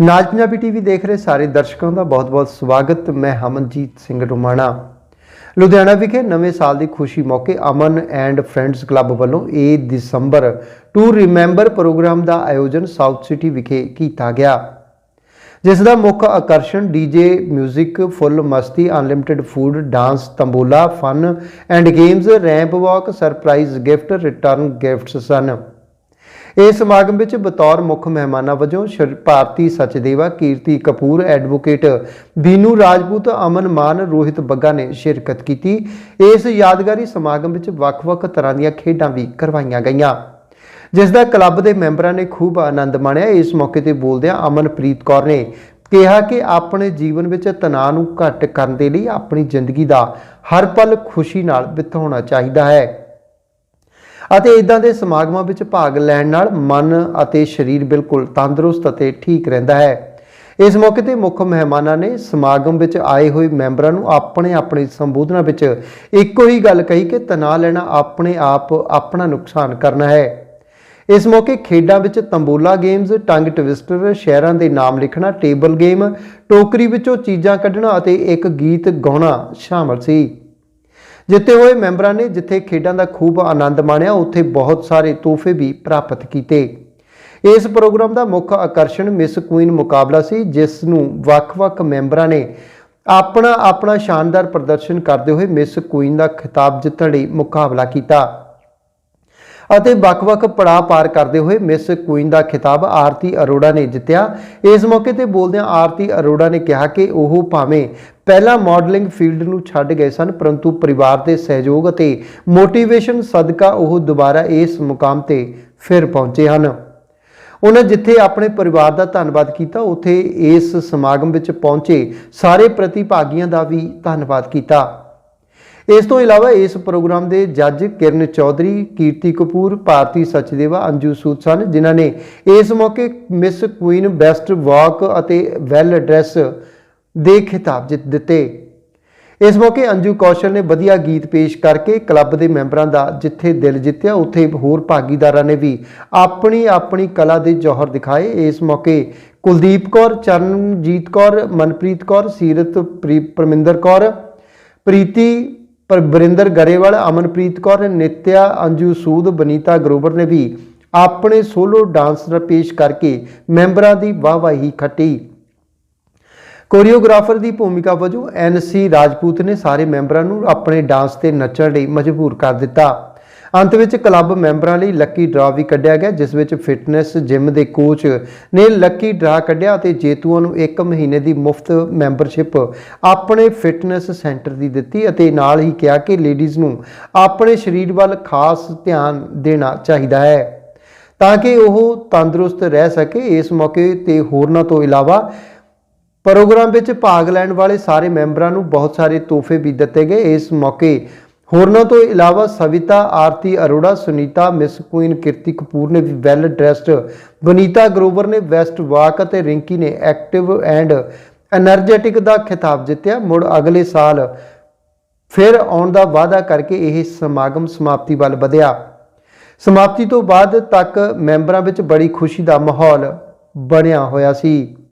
ਨਾਜ Punjabi TV ਦੇਖ ਰਹੇ ਸਾਰੇ ਦਰਸ਼ਕਾਂ ਦਾ ਬਹੁਤ-ਬਹੁਤ ਸਵਾਗਤ। ਮੈਂ ਹਮਨਜੀਤ ਸਿੰਘ ਰੋਮਾਣਾ। ਲੁਧਿਆਣਾ ਵਿਖੇ ਨਵੇਂ ਸਾਲ ਦੀ ਖੁਸ਼ੀ ਮੌਕੇ ਅਮਨ ਐਂਡ ਫਰੈਂਡਸ ਕਲੱਬ ਵੱਲੋਂ 8 ਦਸੰਬਰ ਟੂ ਰਿਮੈਂਬਰ ਪ੍ਰੋਗਰਾਮ ਦਾ ਆਯੋਜਨ ਸਾਊਥ ਸਿਟੀ ਵਿਖੇ ਕੀਤਾ ਗਿਆ। ਜਿਸ ਦਾ ਮੁੱਖ ਆਕਰਸ਼ਣ ਡੀਜੇ 뮤직 ਫੁੱਲ ਮਸਤੀ, unlimited food, dance, tambola, fun and games ramp walk, surprise gift, return gifts ਸਨ। ਇਸ ਸਮਾਗਮ ਵਿੱਚ ਬਤੌਰ ਮੁੱਖ ਮਹਿਮਾਨਾਂ ਵਜੋਂ ਸ਼੍ਰੀ ਭਾਰਤੀ ਸਚਦੇਵਾ ਕੀਰਤੀ ਕਪੂਰ ਐਡਵੋਕੇਟ ਬੀਨੂ ਰਾਜਪੂਤ, ਅਮਨ ਮਾਨ, ਰੋਹਿਤ ਬੱਗਾ ਨੇ ਸ਼ਿਰਕਤ ਕੀਤੀ। ਇਸ ਯਾਦਗਾਰੀ ਸਮਾਗਮ ਵਿੱਚ ਵੱਖ-ਵੱਖ ਤਰ੍ਹਾਂ ਦੀਆਂ ਖੇਡਾਂ ਵੀ ਕਰਵਾਈਆਂ ਗਈਆਂ। ਜਿਸ ਦਾ ਕਲੱਬ ਦੇ ਮੈਂਬਰਾਂ ਨੇ ਖੂਬ ਆਨੰਦ ਮਾਣਿਆ। ਇਸ ਮੌਕੇ ਤੇ ਬੋਲਦਿਆਂ ਅਮਨਪ੍ਰੀਤ ਕੌਰ ਨੇ ਕਿਹਾ ਕਿ ਆਪਣੇ ਜੀਵਨ ਵਿੱਚ ਤਣਾਅ ਨੂੰ ਘੱਟ ਕਰਨ ਦੇ ਲਈ ਆਪਣੀ ਜ਼ਿੰਦਗੀ ਦਾ ਹਰ ਪਲ ਖੁਸ਼ੀ ਨਾਲ ਬਿਤਾਉਣਾ ਚਾਹੀਦਾ ਹੈ। ਅਤੇ ਇਦਾਂ ਦੇ ਸਮਾਗਮਾਂ ਵਿੱਚ ਭਾਗ ਲੈਣ ਨਾਲ ਮਨ ਅਤੇ ਸਰੀਰ ਬਿਲਕੁਲ ਤੰਦਰੁਸਤ ਅਤੇ ਠੀਕ ਰਹਿੰਦਾ ਹੈ। ਇਸ ਮੌਕੇ ਤੇ ਮੁੱਖ ਮਹਿਮਾਨਾਂ ਨੇ ਸਮਾਗਮ ਵਿੱਚ ਆਏ ਹੋਏ ਮੈਂਬਰਾਂ ਨੂੰ ਆਪਣੇ ਆਪਣੇ ਸੰਬੋਧਨਾਂ ਵਿੱਚ ਇੱਕੋ ਹੀ ਗੱਲ ਕਹੀ ਕਿ ਤਣਾਅ ਲੈਣਾ ਆਪਣੇ ਆਪ ਆਪਣਾ ਨੁਕਸਾਨ ਕਰਨਾ ਹੈ। ਇਸ ਮੌਕੇ ਖੇਡਾਂ ਵਿੱਚ ਤੰਬੋਲਾ ਗੇਮਸ ਟੰਗ ਟਵਿਸਟਰ, ਸ਼ਹਿਰਾਂ ਦੇ ਨਾਮ ਲਿਖਣਾ, ਟੇਬਲ ਗੇਮ, ਟੋਕਰੀ ਵਿੱਚੋਂ ਚੀਜ਼ਾਂ ਕੱਢਣਾ ਅਤੇ ਇੱਕ ਗੀਤ ਗਾਉਣਾ ਸ਼ਾਮਲ ਸੀ। ਜਿੱਤੇ ਹੋਏ ਮੈਂਬਰਾਂ ਨੇ, ਜਿੱਥੇ ਖੇਡਾਂ ਦਾ ਖੂਬ ਆਨੰਦ ਮਾਣਿਆ, ਉੱਥੇ ਬਹੁਤ ਸਾਰੇ ਤੋਹਫੇ ਵੀ ਪ੍ਰਾਪਤ ਕੀਤੇ। ਇਸ ਪ੍ਰੋਗਰਾਮ ਦਾ ਮੁੱਖ ਆਕਰਸ਼ਣ ਮਿਸ ਕੁਈਨ ਮੁਕਾਬਲਾ ਸੀ, ਜਿਸ ਨੂੰ ਵੱਖ-ਵੱਖ ਮੈਂਬਰਾਂ ਨੇ ਆਪਣਾ ਆਪਣਾ ਸ਼ਾਨਦਾਰ ਪ੍ਰਦਰਸ਼ਨ ਕਰਦੇ ਹੋਏ ਮਿਸ ਕੁਈਨ ਦਾ ਖਿਤਾਬ ਜਿੱਤਣ ਲਈ ਮੁਕਾਬਲਾ ਕੀਤਾ। ਅਤੇ ਵੱਖ-ਵੱਖ ਪੜਾਅ ਪਾਰ ਕਰਦੇ ਹੋਏ ਮਿਸ ਕੁਈਨ ਦਾ ਖਿਤਾਬ ਆਰਤੀ ਅਰੋੜਾ ਨੇ ਜਿੱਤਿਆ। ਇਸ ਮੌਕੇ ਤੇ ਬੋਲਦਿਆਂ ਆਰਤੀ ਅਰੋੜਾ ਨੇ ਕਿਹਾ ਕਿ ਉਹ ਭਾਵੇਂ ਪਹਿਲਾਂ ਮਾਡਲਿੰਗ ਫੀਲਡ ਨੂੰ ਛੱਡ ਗਏ ਸਨ, ਪਰੰਤੂ ਪਰਿਵਾਰ ਦੇ ਸਹਿਯੋਗ ਅਤੇ ਮੋਟੀਵੇਸ਼ਨ ਸਦਕਾ ਉਹ ਦੁਬਾਰਾ ਇਸ ਮੁਕਾਮ ਤੇ ਫਿਰ ਪਹੁੰਚੇ ਹਨ। ਉਹਨਾਂ ਜਿੱਥੇ ਆਪਣੇ ਪਰਿਵਾਰ ਦਾ ਧੰਨਵਾਦ ਕੀਤਾ, ਉੱਥੇ ਇਸ ਸਮਾਗਮ ਵਿੱਚ ਪਹੁੰਚੇ ਸਾਰੇ ਪ੍ਰਤੀਭਾਗੀਆਂ ਦਾ ਵੀ ਧੰਨਵਾਦ ਕੀਤਾ। ਇਸ ਤੋਂ ਇਲਾਵਾ ਇਸ ਪ੍ਰੋਗਰਾਮ ਦੇ ਜੱਜ ਕਿਰਨ ਚੌਧਰੀ, ਕੀਰਤੀ ਕਪੂਰ, ਭਾਰਤੀ ਸਚਦੇਵਾ, ਅੰਜੂ ਸੂਦ ਸਨ, ਜਿਨ੍ਹਾਂ ਨੇ ਇਸ ਮੌਕੇ ਮਿਸ ਕੁਈਨ ਬੈਸਟ ਵਾਕ ਅਤੇ ਵੈਲ ਐਡਰੈਸ ਦੇ ਖਿਤਾਬ ਜਿੱਤ ਦਿੱਤੇ। ਇਸ ਮੌਕੇ ਅੰਜੂ ਕੌਸ਼ਲ ਨੇ ਵਧੀਆ ਗੀਤ ਪੇਸ਼ ਕਰਕੇ ਕਲੱਬ ਦੇ ਮੈਂਬਰਾਂ ਦਾ ਜਿੱਥੇ ਦਿਲ ਜਿੱਤਿਆ, ਉੱਥੇ ਹੋਰ ਭਾਗੀਦਾਰਾਂ ਨੇ ਵੀ ਆਪਣੀ ਆਪਣੀ ਕਲਾ ਦੇ ਜੋਹਰ ਦਿਖਾਏ। ਇਸ ਮੌਕੇ ਕੁਲਦੀਪ ਕੌਰ, ਚਰਨਜੀਤ ਕੌਰ, ਮਨਪ੍ਰੀਤ ਕੌਰ, ਸੀਰਤ ਪ੍ਰੀ- ਪਰਮਿੰਦਰ ਕੌਰ, ਪ੍ਰੀਤੀ ਪਰ ਬਰਿੰਦਰ ਗਰੇਵਾਲ, ਅਮਨਪ੍ਰੀਤ ਕੌਰ, ਨਿਤਿਆ, ਅੰਜੂ ਸੂਦ, ਬਨੀਤਾ ਗਰੋਵਰ ਨੇ ਵੀ ਆਪਣੇ ਸੋਲੋ ਡਾਂਸ ਪੇਸ਼ ਕਰਕੇ ਮੈਂਬਰਾਂ ਦੀ ਵਾਹਵਾਹੀ ਖੱਟੀ। ਕੋਰੀਓਗ੍ਰਾਫਰ ਦੀ ਭੂਮਿਕਾ ਵਜੋਂ ਐਨਸੀ ਰਾਜਪੂਤ ਨੇ ਸਾਰੇ ਮੈਂਬਰਾਂ ਨੂੰ ਆਪਣੇ ਡਾਂਸ ਤੇ ਨੱਚਣ ਲਈ ਮਜਬੂਰ ਕਰ ਦਿੱਤਾ। ਅੰਤ ਵਿੱਚ ਕਲੱਬ ਮੈਂਬਰਾਂ ਲਈ ਲੱਕੀ ਡਰਾ ਵੀ ਕੱਢਿਆ ਗਿਆ, ਜਿਸ ਵਿੱਚ ਫਿਟਨੈਸ ਜਿਮ ਦੇ ਕੋਚ ਨੇ ਲੱਕੀ ਡਰਾ ਕੱਢਿਆ ਅਤੇ ਜੇਤੂਆਂ ਨੂੰ 1 ਮਹੀਨੇ ਦੀ ਮੁਫਤ ਮੈਂਬਰਸ਼ਿਪ ਆਪਣੇ ਫਿਟਨੈਸ ਸੈਂਟਰ ਦੀ ਦਿੱਤੀ ਅਤੇ ਨਾਲ ਹੀ ਕਿਹਾ ਕਿ ਲੇਡੀਜ਼ ਨੂੰ ਆਪਣੇ ਸਰੀਰ ਵੱਲ ਖਾਸ ਧਿਆਨ ਦੇਣਾ ਚਾਹੀਦਾ ਹੈ ਤਾਂ ਕਿ ਉਹ ਤੰਦਰੁਸਤ ਰਹਿ ਸਕੇ। ਇਸ ਮੌਕੇ ਤੇ ਹੋਰਨਾਂ ਤੋਂ ਇਲਾਵਾ ਪ੍ਰੋਗਰਾਮ ਵਿੱਚ ਭਾਗ ਲੈਣ ਵਾਲੇ ਸਾਰੇ ਮੈਂਬਰਾਂ ਨੂੰ ਬਹੁਤ ਸਾਰੇ ਤੋਹਫੇ ਵੀ ਦਿੱਤੇ ਗਏ। ਇਸ ਮੌਕੇ ਹੋਰਨਾਂ ਤੋਂ ਇਲਾਵਾ ਸਵਿਤਾ, ਆਰਤੀ, ਅਰੋੜਾ, ਸੁਨੀਤਾ, ਮਿਸ ਕੁਇਨ ਕਿਰਤੀ ਕਪੂਰ ਨੇ ਵੀ ਵੈਲ ਡਰੈਸਡ ਬਨੀਤਾ ਗਰੋਵਰ ਨੇ ਵੈਸਟ ਵਾਕ ਅਤੇ ਰਿੰਕੀ ਨੇ ਐਕਟਿਵ ਐਂਡ ਐਨਰਜੈਟਿਕ ਦਾ ਖਿਤਾਬ ਜਿੱਤਿਆ। ਮੁੜ ਅਗਲੇ ਸਾਲ ਫਿਰ ਆਉਣ ਦਾ ਵਾਅਦਾ ਕਰਕੇ ਇਹ ਸਮਾਗਮ ਸਮਾਪਤੀ ਵੱਲ ਵਧਿਆ। ਸਮਾਪਤੀ ਤੋਂ ਬਾਅਦ ਤੱਕ ਮੈਂਬਰਾਂ ਵਿੱਚ ਬੜੀ ਖੁਸ਼ੀ ਦਾ ਮਾਹੌਲ ਬਣਿਆ ਹੋਇਆ ਸੀ।